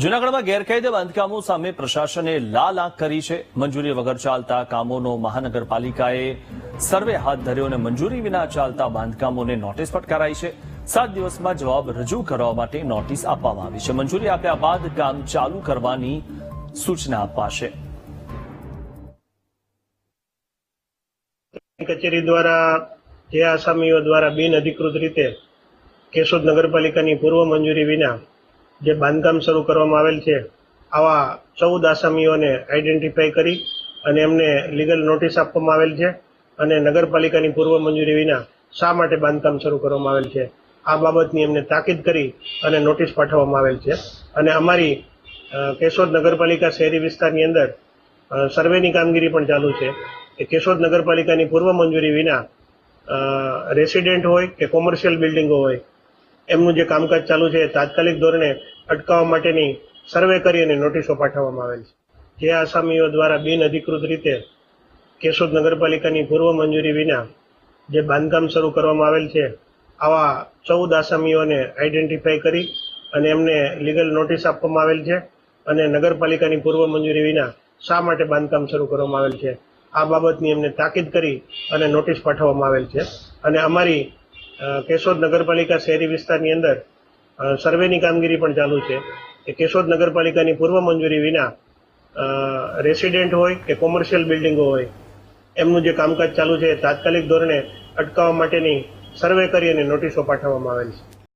જૂનાગઢમાં ગેરકાયદે બાંધકામો સામે પ્રશાસને લાલ આંખ કરી છે. મંજૂરી વગર ચાલતા કામોનો મહાનગરપાલિકાએ સર્વે હાથ ધર્યો અને મંજૂરી વિના ચાલતા બાંધકામોને નોટિસ ફટકારાઈ છે. સાત દિવસમાં જવાબ રજૂ કરવા માટે નોટિસ આપવામાં આવી છે. મંજૂરી આપ્યા બાદ કામ ચાલુ કરવાની સૂચના અપાશે. કચેરી દ્વારા જે આસામીઓ દ્વારા બિન અધિકૃત રીતે કેશોદ નગરપાલિકાની પૂર્વ મંજૂરી વિના જે બાંધકામ શરૂ કરવામાં આવેલ છે, આવા ચૌદ આસામીઓને આઈડેન્ટિફાઈ કરી અને એમને લીગલ નોટિસ આપવામાં આવેલ છે અને નગરપાલિકાની પૂર્વ મંજૂરી વિના શા માટે બાંધકામ શરૂ કરવામાં આવેલ છે, આ બાબતની એમને તાકીદ કરી અને નોટિસ પાઠવવામાં આવેલ છે. અને અમારી કેશોદ નગરપાલિકા શહેરી વિસ્તારની અંદર સર્વેની કામગીરી પણ ચાલુ છે કે કેશોદ નગરપાલિકાની પૂર્વ મંજૂરી વિના રેસિડેન્ટ હોય કે કોમર્શિયલ બિલ્ડિંગો હોય, એમનું જે કામકાજ ચાલુ છે તાત્કાલિક ધોરણે અટકાવવા માટેની સર્વે કરી અને નોટિસો પાઠવવામાં આવેલ છે. જે આસામીઓ દ્વારા બિન અધિકૃત રીતે કેશોદ નગરપાલિકાની પૂર્વ મંજૂરી વિના જે બાંધકામ શરૂ કરવામાં આવેલ છે, આવા ચૌદ આસામીઓને આઈડેન્ટિફાઈ કરી અને એમને લીગલ નોટિસ આપવામાં આવેલ છે અને નગરપાલિકાની પૂર્વ મંજૂરી વિના શા માટે બાંધકામ શરૂ કરવામાં આવેલ છે, આ બાબતની એમને તાકીદ કરી અને નોટિસ પાઠવવામાં આવેલ છે. અને અમારી કેશોદ નગરપાલિકા શહેરી વિસ્તારની અંદર સર્વેની કામગીરી પણ ચાલુ છે કે કેશોદ નગરપાલિકાની પૂર્વ મંજૂરી વિના રેસિડેન્ટ હોય કે કોમર્શિયલ બિલ્ડિંગો હોય, એમનું જે કામકાજ ચાલુ છે તાત્કાલિક ધોરણે અટકાવવા માટેની સર્વે કરી અને નોટિસો પાઠવવામાં આવેલ છે.